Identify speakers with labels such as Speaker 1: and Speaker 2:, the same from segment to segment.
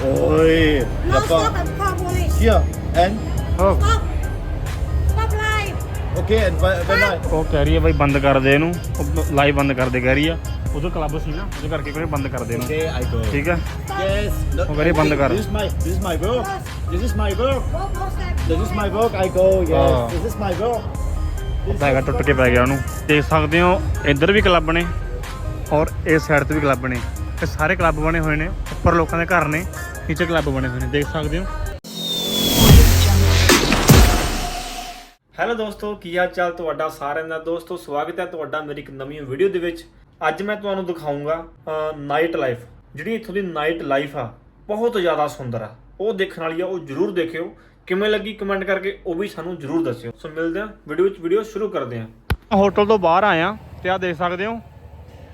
Speaker 1: Oi,
Speaker 2: No, stop and call police.
Speaker 1: Here and
Speaker 3: ਉਹ
Speaker 2: Stop. Stop live.
Speaker 1: okay, and wh- when I
Speaker 3: ਉਹ ਕਹਿ ਰਹੀ ਹੈ ਬਾਈ ਬੰਦ ਕਰ ਦੇ ਇਹਨੂੰ ਲਾਈਵ ਬੰਦ ਕਰ ਦੇ ਕਹਿ ਰਹੀ ਆ ਉਦੋਂ ਕਲੱਬ ਸੀ ਨਾ ਉਹਦੇ ਕਰਕੇ ਕਹਿੰਦੇ ਬੰਦ ਕਰ ਦੇ ਇਹਨੂੰ
Speaker 1: okay, I go.
Speaker 3: ਠੀਕ ਹੈ
Speaker 1: Yes. No,
Speaker 3: Oh, very band kar.
Speaker 1: This is my this is my work. This is my work.
Speaker 2: Go, go, step.
Speaker 1: This is my work. I go. Yes.
Speaker 3: Oh.
Speaker 1: This is my work. This
Speaker 3: ਹੈਗਾ ਟੁੱਟ ਕੇ ਪੈ ਗਿਆ ਉਹਨੂੰ ਦੇਖ ਸਕਦੇ ਹੋ ਇੱਧਰ ਵੀ club ਨੇ ਔਰ ਇਸ ਸਾਈਡ ਤੇ ਵੀ ਕਲੱਬ ਨੇ ਇਹ ਸਾਰੇ ਕਲੱਬ ਬਣੇ ਹੋਏ ਨੇ ਉੱਪਰ ਲੋਕਾਂ ਦੇ ਘਰ ਨੇ ਨੀਚੇ ਕਲੱਬ ਬਣੇ ਹੋਏ ਨੇ ਦੇਖ ਸਕਦੇ ਹੋ। ਹੈਲੋ ਦੋਸਤੋ ਕੀ ਹਾਲ ਚਾਲ ਤੁਹਾਡਾ ਸਾਰਿਆਂ ਦਾ? ਦੋਸਤੋ ਸਵਾਗਤ ਹੈ ਤੁਹਾਡਾ ਮੇਰੀ ਇੱਕ ਨਵੀਂ ਵੀਡੀਓ ਦੇ ਵਿੱਚ। ਅੱਜ ਮੈਂ ਤੁਹਾਨੂੰ ਦਿਖਾਉਂਗਾ ਨਾਈਟ ਲਾਈਫ ਜਿਹੜੀ ਇੱਥੋਂ ਦੀ ਨਾਈਟ ਲਾਈਫ ਆ ਬਹੁਤ ਜ਼ਿਆਦਾ ਸੁੰਦਰ ਆ। ਉਹ ਦੇਖਣ ਵਾਲੀ ਆ ਉਹ ਜਰੂਰ ਦੇਖਿਓ। ਕਿਵੇਂ ਲੱਗੀ ਕਮੈਂਟ ਕਰਕੇ ਉਹ ਵੀ ਸਾਨੂੰ ਜਰੂਰ ਦੱਸਿਓ। ਸੋ ਮਿਲਦੇ ਆ ਵੀਡੀਓ ਵਿੱਚ ਵੀਡੀਓ ਸ਼ੁਰੂ ਕਰਦੇ ਆ ਹੋਟਲ ਤੋਂ ਬਾਹਰ ਆਇਆ ਤੇ ਆ ਦੇਖ ਸਕਦੇ ਹੋ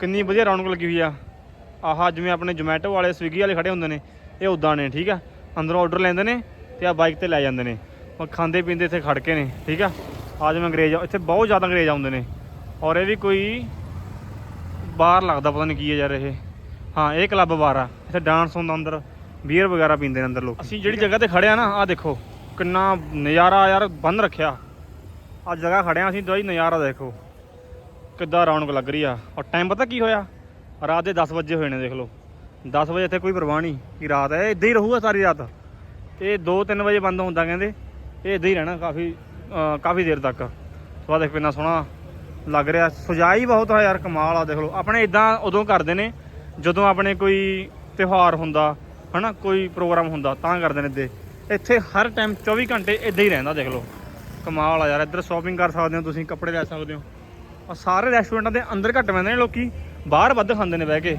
Speaker 3: ਕਿੰਨੀ ਵਧੀਆ ਰੌਣਕ ਲੱਗੀ ਹੋਈ ਆ। ਆਹ ਜਿਵੇਂ ਆਪਣੇ ਜੋਮੈਟੋ ਵਾਲੇ ਸਵਿਗੀ ਵਾਲੇ ਖੜੇ ਹੁੰਦੇ ਨੇ। ਇਹ ਉਦਾਂ ਨੇ, ਠੀਕ ਆ? ਅੰਦਰੋਂ ਆਰਡਰ ਲੈਂਦੇ ਨੇ ਤੇ ਆ ਬਾਈਕ ਤੇ ਲੈ ਜਾਂਦੇ ਨੇ। ਉਹ ਖਾਂਦੇ ਪੀਂਦੇ ਇੱਥੇ ਖੜ ਕੇ ਨੇ, ਠੀਕ ਆ? ਆ ਮੈਂ ਅੰਗਰੇਜ਼ ਆ- ਇੱਥੇ ਬਹੁਤ ਜ਼ਿਆਦਾ ਅੰਗਰੇਜ਼ ਆਉਂਦੇ ਨੇ। ਔਰ ਇਹ ਵੀ ਕੋਈ ਬਾਹਰ ਲੱਗਦਾ, ਪਤਾ ਨਹੀਂ ਕੀ ਹੈ ਯਾਰ ਇਹ। ਹਾਂ, ਇਹ ਕਲੱਬ ਬਾਹਰ ਆ। ਇੱਥੇ ਡਾਂਸ ਹੁੰਦਾ ਅੰਦਰ ਬੀਅਰ ਵਗੈਰਾ ਪੀਂਦੇ ਨੇ ਅੰਦਰ ਲੋਕ। ਅਸੀਂ ਜਿਹੜੀ ਜਗ੍ਹਾ ਤੇ ਖੜੇ ਆ ਨਾ ਆ ਦੇਖੋ, ਕਿੰਨਾ ਨਜ਼ਾਰਾ ਯਾਰ ਬੰਦ ਰੱਖਿਆ। ਆ ਜਗ੍ਹਾ ਖੜਿਆ ਅਸੀਂ ਦੋਈ ਨਜ਼ਾਰਾ ਦੇਖੋ। ਕਿੱਦਾਂ ਰੌਣਕ ਲੱਗ ਰਹੀ ਆ। ਔਰ ਟਾਈਮ ਪਤਾ ਕੀ ਹੋਇਆ? ਰਾਤ ਦੇ 10 ਵਜੇ ਹੋਏ ਨੇ, ਦੇਖ ਲਓ। 10 ਵਜੇ ਇੱਥੇ ਕੋਈ ਪਰਵਾਹ ਨਹੀਂ ਕਿ ਰਾਤ ਹੈ ਇਦਾਂ ਹੀ ਰਹੂਗਾ ਸਾਰੀ ਰਾਤ। ਇਹ 2-3 ਵਜੇ ਬੰਦ ਹੁੰਦਾ ਕਹਿੰਦੇ, ਇਹ ਇਦਾਂ ਹੀ ਰਹਿਣਾ ਕਾਫੀ ਕਾਫੀ ਦੇਰ ਤੱਕ। ਸੋ ਦੇਖ ਕਿੰਨਾ ਸੋਹਣਾ ਲੱਗ ਰਿਹਾ, ਸਜਾਈ ਬਹੁਤ ਆ ਯਾਰ, ਕਮਾਲ ਆ, ਦੇਖ ਲਓ। ਆਪਣੇ ਇਦਾਂ ਉਦੋਂ ਕਰਦੇ ਨੇ, ਜਦੋਂ ਆਪਣੇ ਕੋਈ ਤਿਉਹਾਰ ਹੁੰਦਾ, ਹਨਾ, ਕੋਈ ਪ੍ਰੋਗਰਾਮ ਹੁੰਦਾ, ਤਾਂ ਕਰਦੇ ਨੇ ਇੱਦੇ ਇੱਥੇ ਹਰ ਟਾਈਮ 24 ਘੰਟੇ ਇਦਾਂ ਹੀ ਰਹਿੰਦਾ, ਦੇਖ ਲਓ। ਕਮਾਲ ਆ ਯਾਰ, ਇੱਧਰ ਸ਼ਾਪਿੰਗ ਕਰ ਸਕਦੇ ਹੋ ਤੁਸੀਂ, ਕੱਪੜੇ ਲੈ ਸਕਦੇ ਹੋ। ਆ ਸਾਰੇ ਰੈਸਟੋਰੈਂਟਾਂ ਦੇ ਅੰਦਰ ਘੱਟ ਪੈਂਦੇ ਨੇ ਲੋਕੀ, ਬਾਹਰ ਵੱਧ ਖਾਂਦੇ ਨੇ ਬਹਿ ਕੇ।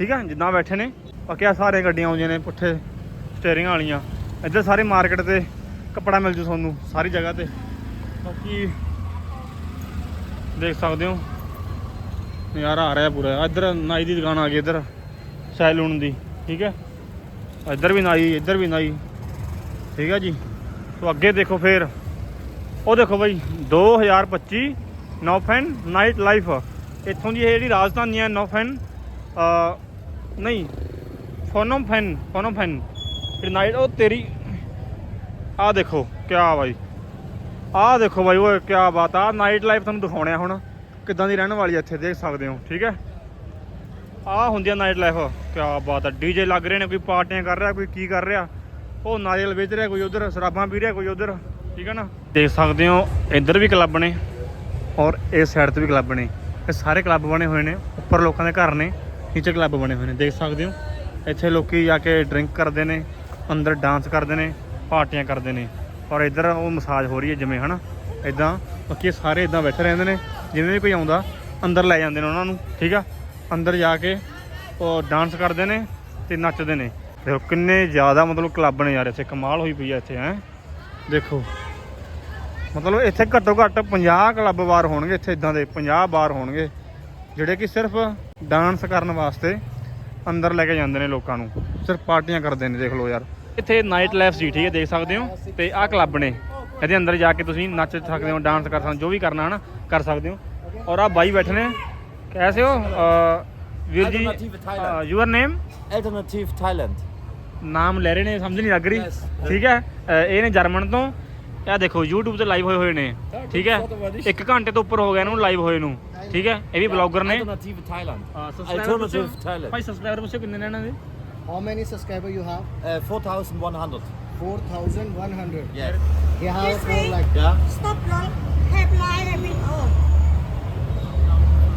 Speaker 3: ਠੀਕ ਆ? ਜਿੱਦਾਂ ਬੈਠੇ ਨੇ। ਬਾਕੀ ਆ ਸਾਰੇ ਗੱਡੀਆਂ ਆਉਂਦੀਆਂ ਨੇ, ਪੁੱਠੇ ਸਟੀਅਰਿੰਗ ਵਾਲੀਆਂ। ਇੱਧਰ ਸਾਰੇ ਮਾਰਕੀਟ ਤੇ ਕੱਪੜਾ ਮਿਲ ਜੂ ਤੁਹਾਨੂੰ, ਸਾਰੀ ਜਗ੍ਹਾ ਤੇ। ਬਾਕੀ ਦੇਖ ਸਕਦੇ ਹੋ। ਨਜ਼ਾਰਾ ਆ ਰਿਹਾ ਪੂਰਾ। ਇੱਧਰ ਨਾਈ ਦੀ ਦੁਕਾਨ ਆ ਗਈ ਇੱਧਰ, ਸੈਲੂਨ ਦੀ, ਠੀਕ ਹੈ? ਇੱਧਰ ਵੀ ਨਾਈ, ਇੱਧਰ ਵੀ ਨਾਈ। ਠੀਕ ਹੈ ਜੀ? ਸੋ ਅੱਗੇ ਦੇਖੋ ਫੇਰ। ਉਹ ਦੇਖੋ ਬਾਈ 2025 ਨੌਫੈਨ ਨਾਈਟ ਲਾਈਫ। ਇੱਥੋਂ ਦੀ ਇਹ ਜਿਹੜੀ ਰਾਜਧਾਨੀ ਹੈ ਨੌਫੈਨ ਨਹੀਂ ਫੋਨੋਫੈਨ ਫੋਨੋਫੈਨ ਜਿਹੜੀ ਨਾਈਟ ਉਹ ਤੇਰੀ, ਆਹ ਦੇਖੋ, ਕਿਆ ਬਾਈ। ਆਹ ਦੇਖੋ ਬਾਈ ਉਹ ਕਿਆ ਬਾਤ ਆ। ਨਾਈਟ ਲਾਈਫ ਤੁਹਾਨੂੰ ਦਿਖਾਉਣੇ ਆ ਹੁਣ, ਕਿੱਦਾਂ ਦੀ ਰਹਿਣ ਵਾਲੀ ਇੱਥੇ, ਦੇਖ ਸਕਦੇ ਹੋ, ਠੀਕ ਹੈ? ਆਹ ਹੁੰਦੀ ਆ ਨਾਈਟ ਲਾਈਫ ਕਿਆ ਬਾਤ ਆ। ਡੀਜੇ ਲੱਗ ਰਹੇ ਨੇ, ਕੋਈ ਪਾਰਟੀਆਂ ਕਰ ਰਿਹਾ, ਕੋਈ ਕੀ ਕਰ ਰਿਹਾ? ਉਹ ਨਾਰੀਅਲ ਵੇਚ ਰਿਹਾ, ਕੋਈ ਉਧਰ, ਸ਼ਰਾਬਾਂ ਪੀ ਰਿਹਾ, ਕੋਈ ਉਧਰ, ਠੀਕ ਹੈ ਨਾ? ਦੇਖ ਸਕਦੇ ਹੋ, ਇੱਧਰ ਵੀ ਕਲੱਬ ਨੇ ਔਰ ਇਸ ਸਾਈਡ ਤੇ ਵੀ ਕਲੱਬ ਨੇ। ਇਹ ਸਾਰੇ ਕਲੱਬ ਬਣੇ ਹੋਏ ਨੇ, ਉੱਪਰ ਲੋਕਾਂ ਦੇ ਘਰ ਨੇ। ਨੀਚੇ ਕਲੱਬ ਬਣੇ ਹੋਏ ਨੇ, ਦੇਖ ਸਕਦੇ ਹੋ। ਇੱਥੇ ਲੋਕੀ ਜਾ ਕੇ ਡਰਿੰਕ ਕਰਦੇ ਨੇ, ਅੰਦਰ ਡਾਂਸ ਕਰਦੇ ਨੇ, ਪਾਰਟੀਆਂ ਕਰਦੇ ਨੇ। ਔਰ ਇੱਧਰ ਉਹ ਮਸਾਜ ਹੋ ਰਹੀ ਹੈ ਜਿਵੇਂ, ਹਨਾ? ਇਦਾਂ ਬਾਕੀ ਸਾਰੇ ਇਦਾਂ ਬੈਠੇ ਰਹਿੰਦੇ ਨੇ। ਜਿਵੇਂ ਵੀ ਕੋਈ ਆਉਂਦਾ, ਅੰਦਰ ਲੈ ਜਾਂਦੇ ਨੇ ਉਹਨਾਂ ਨੂੰ, ਠੀਕ ਆ? ਅੰਦਰ ਜਾ ਕੇ ਉਹ ਡਾਂਸ ਕਰਦੇ ਨੇ ਤੇ ਨੱਚਦੇ ਨੇ। ਦੇਖੋ ਕਿੰਨੇ ਜ਼ਿਆਦਾ ਮਤਲਬ ਕਲੱਬ ਨੇ ਯਾਰ ਇੱਥੇ, ਕਮਾਲ ਹੋਈ ਪਈ ਆ ਇੱਥੇ, ਹੈ? ਦੇਖੋ। ਮਤਲਬ ਇੱਥੇ ਘੱਟੋ ਘੱਟ 50 ਕਲੱਬ ਬਾਰ ਹੋਣਗੇ, ਇੱਥੇ ਇਦਾਂ ਦੇ 50 ਬਾਰ ਹੋਣਗੇ। ਜਿਹੜੇ ਕਿ ਸਿਰਫ ਡਾਂਸ ਕਰਨ ਵਾਸਤੇ ਅੰਦਰ ਲੈ ਕੇ ਜਾਂਦੇ ਨੇ ਲੋਕਾਂ ਨੂੰ। ਸਿਰਫ ਪਾਰਟੀਆਂ ਕਰਦੇ ਨੇ ਦੇਖ ਲਓ ਯਾਰ। ਇੱਥੇ ਨਾਈਟ ਲਾਈਫ ਸੀ ਠੀਕ ਹੈ ਦੇਖ ਸਕਦੇ ਹੋ? ਤੇ ਆਹ ਕਲੱਬ ਨੇ। ਇਹਦੇ ਅੰਦਰ ਜਾ ਕੇ ਤੁਸੀਂ ਨੱਚ ਸਕਦੇ ਹੋ ਡਾਂਸ ਕਰ ਸਕਦੇ ਹੋ ਜੋ ਵੀ ਕਰਨਾ ਹਨਾ ਕਰ ਸਕਦੇ ਹੋ। ਔਰ ਆ ਬਾਈ ਬੈਠੇ ਨੇ। ਕੈਸੇ ਹੋ? ਵੀਰ ਜੀ. Your name
Speaker 4: Alternative Thailand.
Speaker 3: ਨਾਮ ਲੈ ਰਹੇ ਨੇ ਸਮਝ ਨਹੀਂ ਲੱਗ ਰਹੀ. ਠੀਕ ਹੈ? ਇਹ ਨੇ ਜਰਮਨ ਤੋਂ। ਇਹ ਦੇਖੋ YouTube ਤੇ ਲਾਈਵ ਹੋਏ ਹੋਏ ਨੇ ਠੀਕ ਹੈ ਇੱਕ ਘੰਟੇ ਤੋਂ ਉੱਪਰ ਹੋ ਗਿਆ ਇਹਨੂੰ ਲਾਈਵ ਹੋਏ ਨੂੰ ਠੀਕ ਹੈ ਇਹ ਵੀ ਬਲੌਗਰ ਨੇ
Speaker 4: Thailand.
Speaker 3: Subscriber
Speaker 4: Alternative Thailand.
Speaker 3: ਭਾਈ ਸਬਸਕ੍ਰਾਈਬਰ ਪੁੱਛੋ ਕਿੰਨੇ ਨੇ ਇਹਨਾਂ ਦੇ
Speaker 5: How many subscriber you have?
Speaker 4: Uh, 4,100.
Speaker 5: 4,100.
Speaker 4: Yes.
Speaker 5: You have
Speaker 2: Yes,
Speaker 5: for
Speaker 2: ma'am.
Speaker 5: like
Speaker 4: Yeah.
Speaker 2: Stop live. Have live and with on.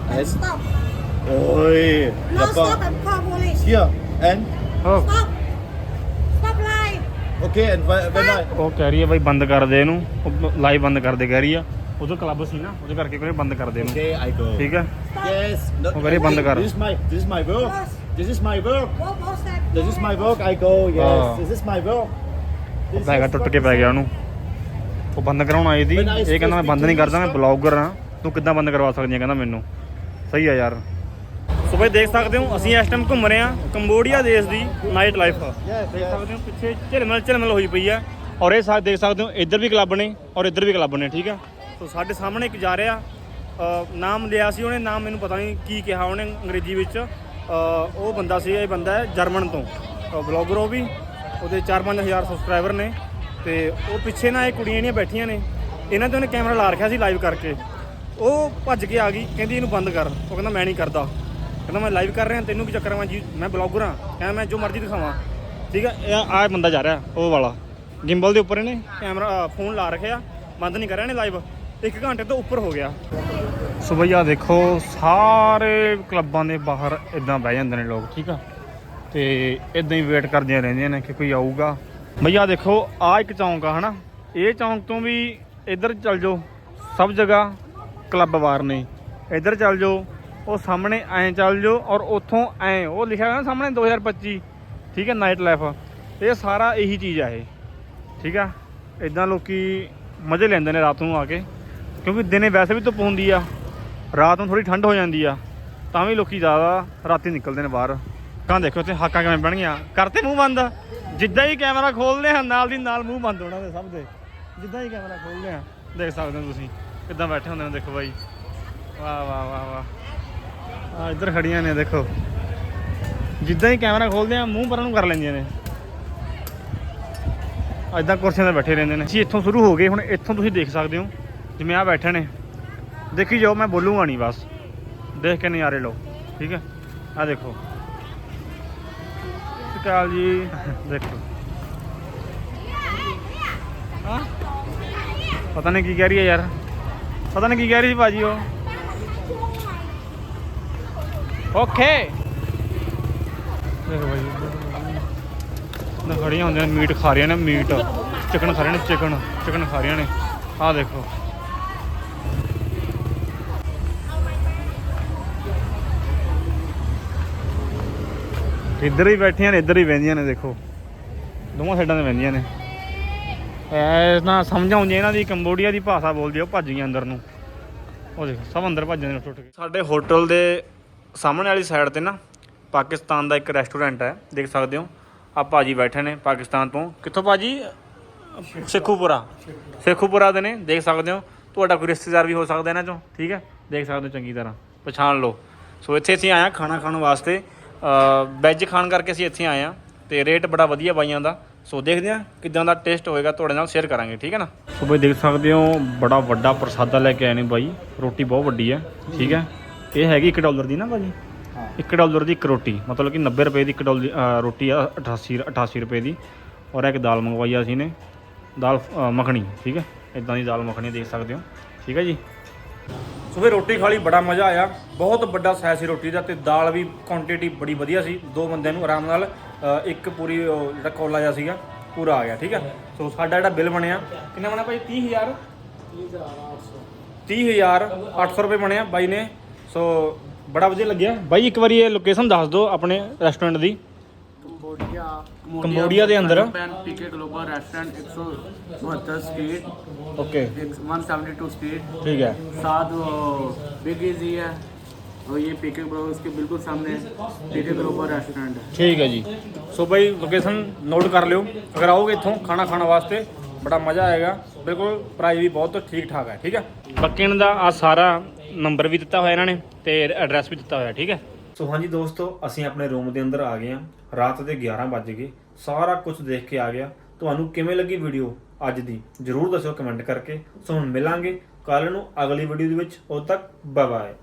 Speaker 2: And
Speaker 1: And-
Speaker 2: stop.
Speaker 1: Oi,
Speaker 2: No,
Speaker 1: the
Speaker 2: stop
Speaker 1: bar.
Speaker 2: and call police.
Speaker 1: Here and
Speaker 3: ਉਹ
Speaker 2: Stop. Stop
Speaker 3: ਉਹ ਕਹਿ ਰਹੀ ਹੈ ਬਾਈ ਬੰਦ ਕਰ ਦੇ ਇਹਨੂੰ live ਬੰਦ ਕਰ ਦੇ ਕਹਿ ਰਹੀ ਆ ਉਦੋਂ ਕਲੱਬ ਸੀ ਨਾ ਉਹਦੇ ਕਰਕੇ ਕਹਿੰਦੇ ਬੰਦ ਕਰ ਦੇ ਇਹਨੂੰ
Speaker 1: okay, I go.
Speaker 3: ਠੀਕ ਹੈ
Speaker 1: Yes. No,
Speaker 3: Oh, very band kar.
Speaker 1: This is my this is my work.
Speaker 2: Yes.
Speaker 1: This is my work.
Speaker 2: Go, go, step.
Speaker 1: This is my work. I go. Yes.
Speaker 3: Oh.
Speaker 1: This is my work. This
Speaker 3: ਬੈਗਾ
Speaker 1: is
Speaker 3: ਟੁੱਟ ਕੇ ਪੈ? ਗਿਆ ਉਹਨੂੰ ਉਹ ਬੰਦ ਕਰਾਉਣ ਆਈ ਇਹ ਕਹਿੰਦਾ ਮੈਂ ਬੰਦ ਨਹੀਂ ਕਰਦਾ ਮੈਂ ਬਲੌਗਰ ਹਾਂ ਤੂੰ ਕਿੱਦਾਂ ਬੰਦ ਕਰਵਾ ਸਕਦੀ ਹੈ ਕਹਿੰਦਾ ਮੈਨੂੰ ਸਹੀ ਆ ਯਾਰ ਸੋ ਬਈ ਦੇਖ ਸਕਦੇ ਹੋ, ਅਸੀਂ ਇਸ ਟਾਈਮ ਘੁੰਮ ਰਹੇ ਹਾਂ ਕੰਬੋਡੀਆ ਦੇਸ਼ ਦੀ ਨਾਈਟ ਲਾਈਫ ਦੇਖ ਸਕਦੇ ਹੋ, ਪਿੱਛੇ ਝਲਮਲ ਝਲਮਲ ਹੋਈ ਪਈ ਆ। ਔਰ ਇਹ ਸਾ ਦੇਖ ਸਕਦੇ ਹੋ, ਇੱਧਰ ਵੀ ਕਲੱਬ ਨੇ ਔਰ ਇੱਧਰ ਵੀ ਕਲੱਬ ਨੇ, ਠੀਕ ਆ? ਸੋ ਸਾਡੇ ਸਾਹਮਣੇ ਇੱਕ ਜਾ ਰਿਹਾ ਨਾਮ ਲਿਆ ਸੀ ਉਹਨੇ, ਨਾਮ ਮੈਨੂੰ ਪਤਾ ਨਹੀਂ ਕੀ ਕਿਹਾ ਉਹਨੇ ਅੰਗਰੇਜ਼ੀ ਵਿੱਚ। ਉਹ ਬੰਦਾ ਸੀ, ਇਹ ਬੰਦਾ ਹੈ ਜਰਮਨ ਤੋਂ। ਬਲੌਗਰ ਉਹ ਵੀ, ਉਹਦੇ 4-5000 ਸਬਸਕ੍ਰਾਈਬਰ ਨੇ। ਤੇ ਉਹ ਪਿੱਛੇ ਨਾ ਇਹ ਕੁੜੀਆਂ ਜਿਹੜੀਆਂ ਬੈਠੀਆਂ ਨੇ, ਇਹਨਾਂ ਤੇ ਉਹਨੇ ਕੈਮਰਾ ਲਾ ਰੱਖਿਆ ਸੀ ਲਾਈਵ ਕਰਕੇ। ਉਹ ਭੱਜ ਕੇ ਆ ਗਈ, ਕਹਿੰਦੀ ਇਹਨੂੰ ਬੰਦ ਕਰ। ਉਹ ਕਹਿੰਦਾ, ਮੈਂ ਨਹੀਂ ਕਰਦਾ। ਕਹਿੰਦਾ ਮੈਂ ਲਾਈਵ ਕਰ ਰਿਹਾ, ਤੈਨੂੰ ਕੀ ਚੱਕਰ ਆ? ਮੈਂ ਜੀ, ਮੈਂ ਬਲੌਗਰ ਹਾਂ ਕਹਿੰਦਾ ਮੈਂ ਜੋ ਮਰਜ਼ੀ ਦਿਖਾਵਾਂ। ਠੀਕ ਹੈ ਇਹ ਆ ਬੰਦਾ ਜਾ ਰਿਹਾ, ਉਹ ਵਾਲਾ। ਗਿੰਬਲ ਦੇ ਉੱਪਰ ਇਹਨੇ ਕੈਮਰਾ ਫੋਨ ਲਾ ਰੱਖਿਆ। ਬੰਦ ਨਹੀਂ ਕਰ ਰਿਹਾ ਨੇ ਲਾਈਵ ਇੱਕ ਘੰਟੇ ਤੋਂ ਉੱਪਰ ਹੋ ਗਿਆ। ਸੋ ਬਈ ਆਹ ਦੇਖੋ, ਸਾਰੇ ਕਲੱਬਾਂ ਦੇ ਬਾਹਰ ਇਦਾਂ ਬਹਿ ਜਾਂਦੇ ਨੇ ਲੋਕ, ਠੀਕ ਆ? ਤੇ ਇਦਾਂ ਹੀ ਵੇਟ ਕਰਦੀਆਂ ਰਹਿੰਦੀਆਂ ਨੇ ਕਿ ਕੋਈ ਆਊਗਾ। ਬਈ ਆਹ ਦੇਖੋ, ਆ ਇੱਕ ਚੌਂਕ ਆ, ਹਨਾ? ਇਹ ਚੌਂਕ ਤੋਂ ਵੀ ਇੱਧਰ ਚੱਲ ਜਾਓ। ਸਭ ਜਗ੍ਹਾ ਕਲੱਬ ਵਾਰ ਨੇ। ਇੱਧਰ ਚੱਲ ਜਾਓ। ਉਹ ਸਾਹਮਣੇ ਐਂ ਚੱਲ ਜਾਓ ਔਰ ਉੱਥੋਂ ਐਂ, ਉਹ ਲਿਖਿਆ ਹੋਇਆ ਨਾ ਸਾਹਮਣੇ 2025 ਠੀਕ ਹੈ ਨਾਈਟ ਲਾਈਫ ਇਹ ਸਾਰਾ ਇਹੀ ਚੀਜ਼ ਆ ਇਹ, ਠੀਕ ਆ? ਇਦਾਂ ਲੋਕੀ ਮਜ਼ੇ ਲੈਂਦੇ ਨੇ ਰਾਤ ਨੂੰ ਆ ਕੇ, ਕਿਉਂਕਿ ਦਿਨੇ ਵੈਸੇ ਵੀ ਧੁੱਪ ਹੁੰਦੀ ਆ, ਰਾਤ ਨੂੰ ਥੋੜੀ ਠੰਡ ਹੋ ਜਾਂਦੀ ਆ, ਤਾਂ ਵੀ ਲੋਕੀ ਜ਼ਿਆਦਾ ਰਾਤੀ ਨਿਕਲਦੇ ਨੇ ਬਾਹਰ। ਕਾਂ ਦੇਖੋ ਇੱਥੇ ਹਾਕਾਂ ਕਿਵੇਂ ਬਣ ਗਈਆਂ ਕਰਤੇ ਮੂੰਹ ਬੰਦ, ਜਿੱਦਾਂ ਹੀ ਕੈਮਰਾ ਖੋਲਦੇ ਆ, ਨਾਲ ਦੀ ਨਾਲ ਮੂੰਹ ਬੰਦ ਉਹਨਾਂ ਦੇ ਸਭ ਦੇ। ਜਿੱਦਾਂ ਹੀ ਕੈਮਰਾ ਖੋਲਦੇ ਆ, ਦੇਖ ਸਕਦੇ ਹੋ ਤੁਸੀਂ, ਕਿੱਦਾਂ ਬੈਠੇ ਹੁੰਦੇ ਨੇ, ਦੇਖੋ ਬਾਈ। ਵਾਹ ਵਾਹ ਵਾਹ ਵਾਹ। ਆ, ਇੱਧਰ ਖੜੀਆਂ ਨੇ, ਦੇਖੋ। ਜਿੱਦਾਂ ਹੀ ਕੈਮਰਾ ਖੋਲਦੇ ਆ, ਮੂੰਹ ਪਰਾਂ ਨੂੰ ਕਰ ਲੈਂਦੀਆਂ ਨੇ। ਇਦਾਂ ਕੁਰਸੀਆਂ ਤੇ ਬੈਠੇ ਰਹਿੰਦੇ ਨੇ। ਜੀ, ਇੱਥੋਂ ਸ਼ੁਰੂ ਹੋ ਗਏ, ਹੁਣ ਇੱਥੋਂ ਤੁਸੀਂ ਦੇਖ ਸਕਦੇ ਹੋ, ਜਿਵੇਂ ਆ ਬੈਠੇ ਨੇ। ਦੇਖੀ ਜਾਓ, ਮੈਂ ਬੋਲੂਗਾ ਨਹੀਂ ਬਸ। ਦੇਖ ਕੇ ਨਜ਼ਾਰੇ ਲਓ, ਠੀਕ ਹੈ? ਆ ਦੇਖੋ। ਸਤਿ ਸ਼੍ਰੀ ਅਕਾਲ ਜੀ। ਦੇਖੋ। ਪਤਾ ਨਹੀਂ ਕੀ ਕਹਿ ਰਹੀ ਹੈ ਯਾਰ। ਪਤਾ ਨਹੀਂ ਕੀ ਕਹਿ ਰਹੀ ਸੀ ਭਾਜੀ ਉਹ। ਓਕੇ। ਦੇਖੋ ਭਾਈ ਨਾ ਖੜੀਆਂ ਹੁੰਦੀਆਂ ਨੇ ਮੀਟ ਖਾ ਰਹੀਆਂ ਨੇ ਮੀਟ। ਚਿਕਨ ਖਾ ਰਹੀਆਂ ਨੇ ਚਿਕਨ ਚਿਕਨ ਖਾ ਰਹੀਆਂ ਨੇ। ਆਹ ਦੇਖੋ। ਇੱਧਰ ਹੀ ਬੈਠੀਆਂ ਨੇ ਇੱਧਰ ਹੀ ਬਹਿੰਦੀਆਂ ਨੇ ਦੇਖੋ। ਦੋਵਾਂ ਸਾਈਡਾਂ ਤੇ ਬਹਿੰਦੀਆਂ ਨੇ। ਐ ਨਾ ਸਮਝ ਆਉਂਦੀ ਇਹਨਾਂ ਦੀ ਕੰਬੋਡੀਆ ਦੀ ਭਾਸ਼ਾ ਬੋਲਦੀ ਉਹ ਭੱਜ ਗਈਆਂ ਅੰਦਰ ਨੂੰ। ਉਹ ਦੇਖੋ ਸਭ ਅੰਦਰ ਭੱਜ ਜਾਂਦੇ ਨੇ ਟੁੱਟ ਕੇ। ਸਾਡੇ ਹੋਟਲ ਦੇ ਸਾਹਮਣੇ ਵਾਲੀ ਸਾਈਡ ਤੇ ਨਾ ਪਾਕਿਸਤਾਨ ਦਾ ਇੱਕ ਰੈਸਟੋਰੈਂਟ ਹੈ, ਦੇਖ ਸਕਦੇ ਹੋ। ਆ ਭਾਜੀ ਬੈਠੇ ਨੇ ਪਾਕਿਸਤਾਨ ਤੋਂ। ਕਿੱਥੋਂ ਭਾਜੀ? ਸੇਖੂਪੁਰਾ। ਸੇਖੂਪੁਰਾ ਦੇ ਨੇ, ਦੇਖ ਸਕਦੇ ਹੋ। ਤੁਹਾਡਾ ਕੋਈ ਰਿਸ਼ਤੇਦਾਰ ਵੀ ਹੋ ਸਕਦਾ ਇਹਨਾਂ ਚੋਂ, ਠੀਕ ਹੈ? ਦੇਖ ਸਕਦੇ ਹੋ ਚੰਗੀ ਤਰ੍ਹਾਂ। ਪਛਾਣ ਲਓ। ਸੋ ਇੱਥੇ ਅਸੀਂ ਆਇਆ ਖਾਣਾ ਖਾਣ ਵਾਸਤੇ। ਵੈਜ ਖਾਣ ਕਰਕੇ ਅਸੀਂ ਇੱਥੇ ਆਏ ਆ ਤੇ ਰੇਟ ਬੜਾ ਵਧੀਆ ਬਾਈਆਂ ਦਾ। ਸੋ ਦੇਖਦੇ ਆ ਕਿਦਾਂ ਦਾ ਟੇਸਟ ਹੋਏਗਾ, ਤੁਹਾਡੇ ਨਾਲ ਸ਼ੇਅਰ ਕਰਾਂਗੇ, ਠੀਕ ਹੈ ਨਾ? ਸੋ ਬਈ ਦੇਖ ਸਕਦੇ ਹੋ, ਬੜਾ ਵੱਡਾ ਪ੍ਰਸਾਦਾ ਲੈ ਕੇ ਆਏ ਨੇ ਬਾਈ। ਰੋਟੀ ਬਹੁਤ ਵੱਡੀ ਹੈ, ਠੀਕ ਹੈ? ਇਹ ਹੈਗੀ 1 ਡਾਲਰ ਦੀ ਨਾ ਭਾਜੀ। 1 ਡਾਲਰ ਦੀ ਇੱਕ ਰੋਟੀ ਮਤਲਬ ਕਿ 90 ਰੁਪਏ ਦੀ ਇੱਕ ਡਾਲਰ ਅ, ਰੋਟੀ ਆ 88 88 ਰੁਪਏ ਦੀ। ਔਰ ਇੱਕ ਦਾਲ ਮੰਗਵਾਈ ਆ ਅਸੀਂ ਨੇ। ਦਾਲ ਮੱਖਣੀ ਠੀਕ ਹੈ? ਇਦਾਂ ਦੀ ਦਾਲ ਮੱਖਣੀ ਦੇਖ ਸਕਦੇ ਹੋ। ਠੀਕ ਹੈ ਜੀ? ਸੋ ਫਿਰ ਰੋਟੀ ਖਾ ਲਈ ਬੜਾ ਮਜ਼ਾ ਆਇਆ। ਬਹੁਤ ਵੱਡਾ ਸਾਈਜ਼ ਸੀ ਰੋਟੀ ਦਾ ਤੇ ਦਾਲ ਵੀ ਕੁਆਂਟੀਟੀ ਬੜੀ ਵਧੀਆ ਸੀ। ਦੋ ਬੰਦਿਆਂ ਨੂੰ ਆਰਾਮ ਨਾਲ ਇੱਕ ਪੂਰੀ ਉਹ ਜਿਹੜਾ ਕੋਲਾ ਜਿਹਾ ਸੀਗਾ ਪੂਰਾ ਆ ਗਿਆ ਠੀਕ ਹੈ? ਸੋ ਸਾਡਾ ਜਿਹੜਾ ਬਿੱਲ ਬਣਿਆ ਕਿੰਨਾ ਬਣਿਆ ਭਾਈ 30000 30000 800 ਰੁਪਏ ਬਣਿਆ ਬਾਈ ਨੇ। ਸੋ ਬੜਾ ਵਧੀਆ ਲੱਗਿਆ ਬਾਈ ਇੱਕ ਵਾਰੀ ਇਹ ਲੋਕੇਸ਼ਨ ਦੱਸ ਦਿਓ ਆਪਣੇ ਰੈਸਟੋਰੈਂਟ ਦੀ ਕੰਬੋਡੀਆ ਦੇ ਅੰਦਰ
Speaker 6: ਪੈਨ ਪੀਕੇ global restaurant 172 street
Speaker 3: okay
Speaker 6: 172 street
Speaker 3: ਠੀਕ ਹੈ
Speaker 6: साथ वो बिग इजी है और ये पीके ग्लोबल उसके बिल्कुल सामने पीके ग्लोबल रेस्टोरेंट है
Speaker 3: ਠੀਕ ਹੈ ਜੀ ਸੋ ਬਾਈ ਲੋਕੇਸ਼ਨ ਨੋਟ ਕਰ ਲਿਓ ਅਗਰ ਆਓਗੇ ਇੱਥੋਂ ਖਾਣਾ ਖਾਣ ਵਾਸਤੇ ਬੜਾ ਮਜ਼ਾ ਆਏਗਾ ਬਿਲਕੁਲ ਪ੍ਰਾਈਸ ਵੀ ਬਹੁਤ ਠੀਕ ਠਾਕ ਹੈ ਠੀਕ ਹੈ ਬਾਕੀ ਇਹਨਾਂ ਦਾ ਆ ਸਾਰਾ ਨੰਬਰ ਵੀ ਦਿੱਤਾ ਹੋਇਆ ਇਹਨਾਂ ਨੇ ਤੇ ਐਡਰੈਸ ਵੀ ਦਿੱਤਾ ਹੋਇਆ, ਠੀਕ ਹੈ? ਸੋ ਹਾਂਜੀ ਦੋਸਤੋ, ਅਸੀਂ ਆਪਣੇ ਰੂਮ ਦੇ ਅੰਦਰ ਆ ਗਏ ਹਾਂ। ਰਾਤ ਦੇ 11 ਵੱਜ ਗਏ। ਸਾਰਾ ਕੁਝ ਦੇਖ ਕੇ ਆ ਗਿਆ। ਤੁਹਾਨੂੰ ਕਿਵੇਂ ਲੱਗੀ ਵੀਡੀਓ ਅੱਜ ਦੀ? ਜਰੂਰ ਦੱਸਿਓ ਕਮੈਂਟ ਕਰਕੇ। ਸੋ ਹੁਣ ਮਿਲਾਂਗੇ। ਕੱਲ ਨੂੰ ਅਗਲੀ ਵੀਡੀਓ ਦੇ ਵਿੱਚ। ਉਦੋਂ ਤੱਕ ਬਾਏ ਬਾਏ